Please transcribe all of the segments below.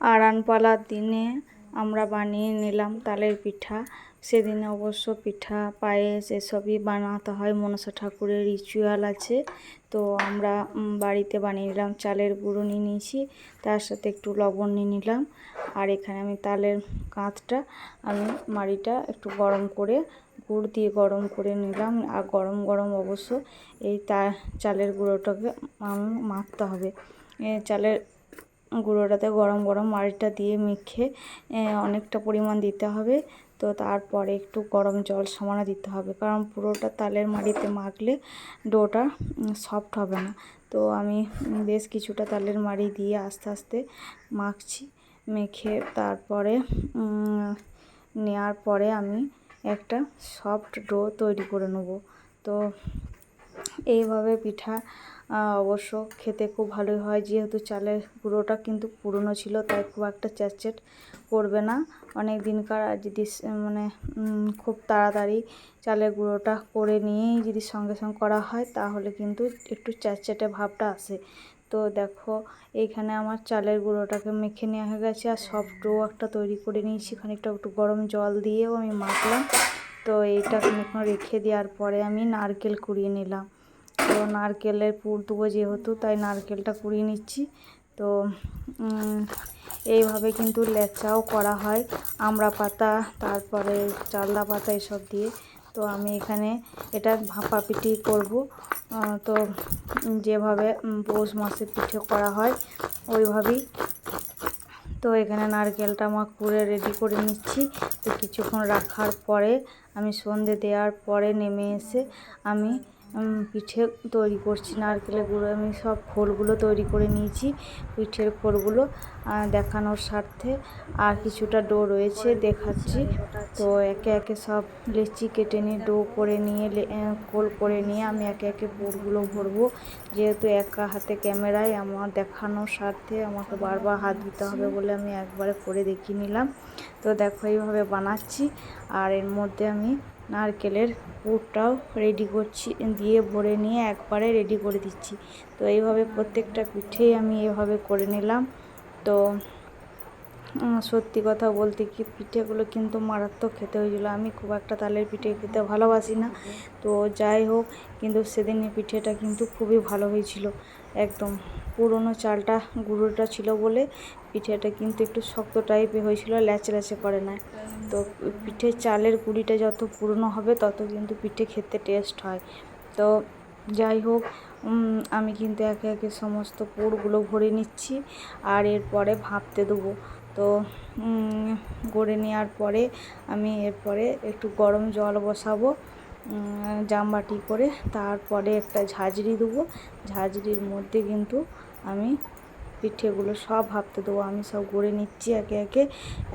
আরানপালার দিনে আমরা বানিয়ে নিলাম তালের পিঠা। সেদিনে অবশ্য পিঠা, পায়েস এসবই বানাতে হয়। মনসা ঠাকুরের রিচুয়াল আছে। তো আমরা বাড়িতে বানিয়ে নিলাম চালের গুঁড়ো নিয়ে নিয়েছি। তার সাথে একটু লবণ নিয়ে নিলাম। আর এখানে আমি তালের কাঁধটা, আমি মাড়িটা একটু গরম করে, গুড় দিয়ে গরম করে নিলাম। আর গরম গরম অবশ্য এই তা, চালের গুঁড়োটাকে মাখতে হবে। চালের গুঁড়োটাতে গরম গরম মাড়িটা দিয়ে মেখে অনেকটা পরিমাণ দিতে হবে। তো তারপরে একটু গরম জল সামান্য দিতে হবে। কারণ পুরোটা তালের মাড়িতে মাখলে ডোটা সফট হবে না। তো আমি বেশ কিছুটা তালের মাড়ি দিয়ে আস্তে আস্তে মাখছি মেখে তারপরে উম, নেওয়ার পরে আমি একটা সফট ডো তৈরি করে নেব। তো এইভাবে পিঠা অবশ্য খেতে খুব ভালোই হয়। যেহেতু চালের গুঁড়োটা কিন্তু পুরনো ছিল, তাই খুব একটা চ্যাটচ্যাট করবে না। অনেক দিনকার যদি মানে খুব তাড়াতাড়ি চালের গুঁড়োটা করে নিয়েই যদি সঙ্গে সঙ্গে করা হয়, তাহলে কিন্তু একটু চ্যাটচ্যাটে ভাবটা আসে। তো দেখো এইখানে আমার চালের গুঁড়োটাকে মেখে নেওয়া হয়ে গেছে, আর সফট ডো একটা তৈরি করে নিয়েছি। খানিকটা একটু গরম জল দিয়েও আমি মাখলাম। তো এইটা খানিকক্ষণ রেখে দেওয়ার পরে আমি নারকেল কুড়িয়ে নিলাম। তো নারকেলের পুর দেবো যেহেতু, তাই নারকেলটা কুড়িয়ে নিচ্ছি। তো এইভাবে কিন্তু লেচাও করা হয় আমড়া পাতা, তারপরে চালদা পাতা এসব দিয়ে। তো আমি এখানে এটা ভাপা পিঠি করব। তো যেভাবে পৌষ মাসে পিঠে করা হয়, ওইভাবেই তো এখানে নারকেলটা আমার কুড়ে রেডি করে নিচ্ছি। তো কিছুক্ষণ রাখার পরে, আমি সন্ধে দেওয়ার পরে নেমে এসে আমি পিঠে তৈরি করছি নারকেলের গুঁড়ো, আমি সব খোলগুলো তৈরি করে নিয়েছি পিঠের খোলগুলো দেখানোর স্বার্থে। আর কিছুটা ডো রয়েছে, দেখাচ্ছি। তো একে একে সব লেচি কেটে নিয়ে, ডো করে নিয়ে খোল করে নিয়ে আমি একে একে পুরগুলো ভরবো। যেহেতু একা হাতে ক্যামেরায়, আমার দেখানোর স্বার্থে আমাকে বারবার হাত দিতে হবে বলে আমি একবারে করে দেখিয়ে নিলাম। তো দেখো, এইভাবে বানাচ্ছি। আর এর মধ্যে আমি নারকেলের পুরটাও রেডি করছি, দিয়ে ভরে নিয়ে একবারে রেডি করে দিচ্ছি। তো এইভাবে প্রত্যেকটা পিঠেই আমি এভাবে করে নিলাম। তো সত্যি কথা বলতে কি, পিঠেগুলো কিন্তু মারাত্মক খেতে হয়েছিল। আমি খুব একটা তালের পিঠে খেতে ভালোবাসি না। তো যাই হোক, কিন্তু সেদিনের পিঠেটা কিন্তু খুবই ভালো হয়েছিল। একদম। পুরনো চালটা গুঁড়োটা ছিল বলে পিঠেটা কিন্তু একটু শক্ত টাইপের হয়েছিল, ল্যাচে ল্যাচে করে না। তো পিঠের চালের গুঁড়িটা যত পুরনো হবে, তত কিন্তু পিঠে খেতে টেস্ট হয়। তো যাই হোক আমি কিন্তু একে একে সমস্ত পুরগুলো ভরে নিচ্ছি আর এরপরে ভাপতে দেবো। তো গড়ে নেওয়ার পরে আমি এরপরে একটু গরম জল বসাবো জামবাটি করে, তারপরে একটা ঝাঁঝরি দেবো। ঝাঁঝরির মধ্যে কিন্তু আমি পিঠেগুলো সব ভাপতে দেবো, আমি সব গড়ে নিচ্ছি একে একে।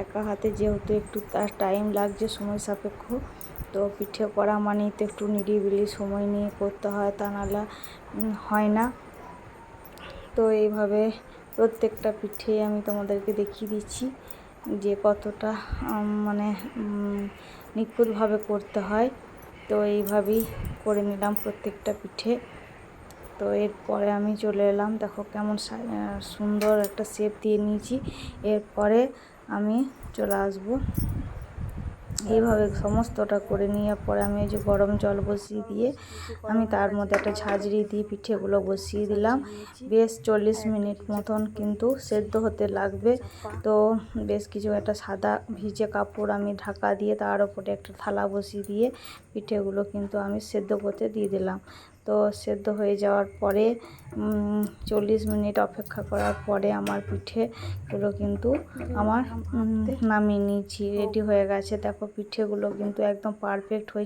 একা হাতে যেহেতু একটু তার টাইম লাগছে, সময় সাপেক্ষ, তো পিঠে করা মানেই তো একটু নিরিবিলি সময় নিয়ে করতে হয়, তা নাহলে হয় না। তো এইভাবে প্রত্যেকটা পিঠে আমি তোমাদেরকে দেখিয়ে দিচ্ছি যে কতটা মানে নিখুঁতভাবে করতে হয়। তো এইভাবেই করে নিলাম প্রত্যেকটা পিঠে। তো এরপরে আমি চলে এলাম। দেখো কেমন সুন্দর একটা শেপ দিয়ে নিয়েছি। এরপরে আমি চলে আসব। এইভাবে সমস্তটা করে নেওয়ার পরে আমি এই যে গরম জল বসিয়ে দিয়ে আমি তার মধ্যে একটা ঝাঁঝরি দিয়ে পিঠেগুলো বসিয়ে দিলাম। বেশ চল্লিশ মিনিট মতন কিন্তু সেদ্ধ হতে লাগবে। তো বেশ কিছু একটা সাদা ভিজে কাপড় আমি ঢাকা দিয়ে তার ওপরে একটা থালা বসিয়ে দিয়ে পিঠেগুলো কিন্তু আমি সেদ্ধ করতে দিয়ে দিলাম। তো সেদ্ধ হয়ে যাওয়ার পরে চল্লিশ মিনিট অপেক্ষা করার পরে আমার পিঠেগুলো কিন্তু আমার নামিয়ে নিয়েছি। রেডি হয়ে গেছে। দেখো পিঠেগুলো কিন্তু একদম পারফেক্ট হয়েছে